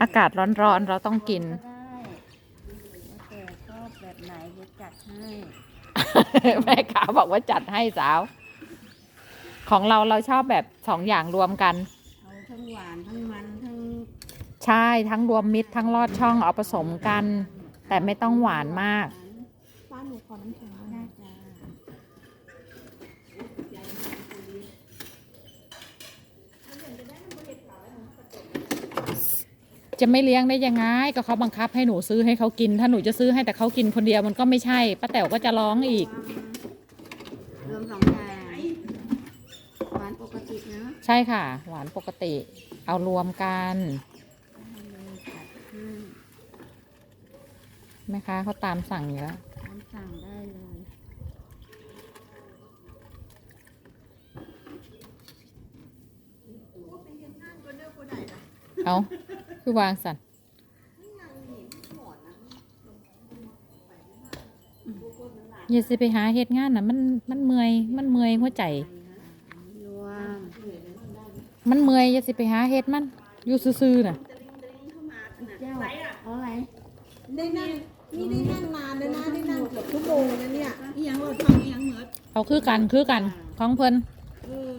อากาศร้อนๆเราต้องกินก็ได้แล้วแต่ชอบแบบไหนเดี๋ยวจัดให้แม่ขาบอกว่าจัดให้สาว ของเราเราชอบแบบสองอย่างรวมกัน เอาทั้งหวานทั้งมันทั้งใช่ทั้งรวมมิตรทั้งลอดช่องเอาผสมกัน แต่ไม่ต้องหวานมากป้าหนูขอน้ำแข็งหน่อย น่าจะ จะไม่เลี้ยงได้ยังไงก็เขาบังคับให้หนูซื้อให้เขากิน ถ้าหนูจะซื้อให้แต่เขากินคนเดียวมันก็ไม่ใช่ป้าแต๋วก็จะร้องอีก รวมสองอย่างหวานปกติเนาะใช่ค่ะ หวานปกติ เอารวมกันได้เลยจัดให้แม่ค้าเขาตามสั่งอยู่แล้วตามสั่งได้เลยเอา คือวางสันอย่าสิไปหาเหตุงานนะมันมันเมื่อยมันเมื่อยหัวใจรวมมันเมื่อยอย่าสิไปหาเฮ็ดมัน อยู่ซื่อๆน่ะเจ้าเอาอะไรได้นั่งนี่ได้นั่งนานเลยนะได้นั่งเกือบชั่วโมงนะเนี่ยอีหยังเราทำอีหยังเหมือนเอาคือกันคือกันของเพิ่นเออ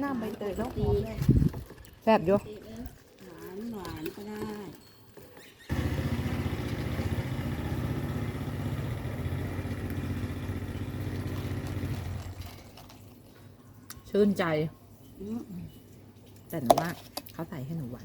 หน้าใบเตยแล้วหอมเลยแซ่บอยู่ หวานหวานก็ได้ ชื่นใจ แต่หนูว่าเขาใส่ให้หนูหวาน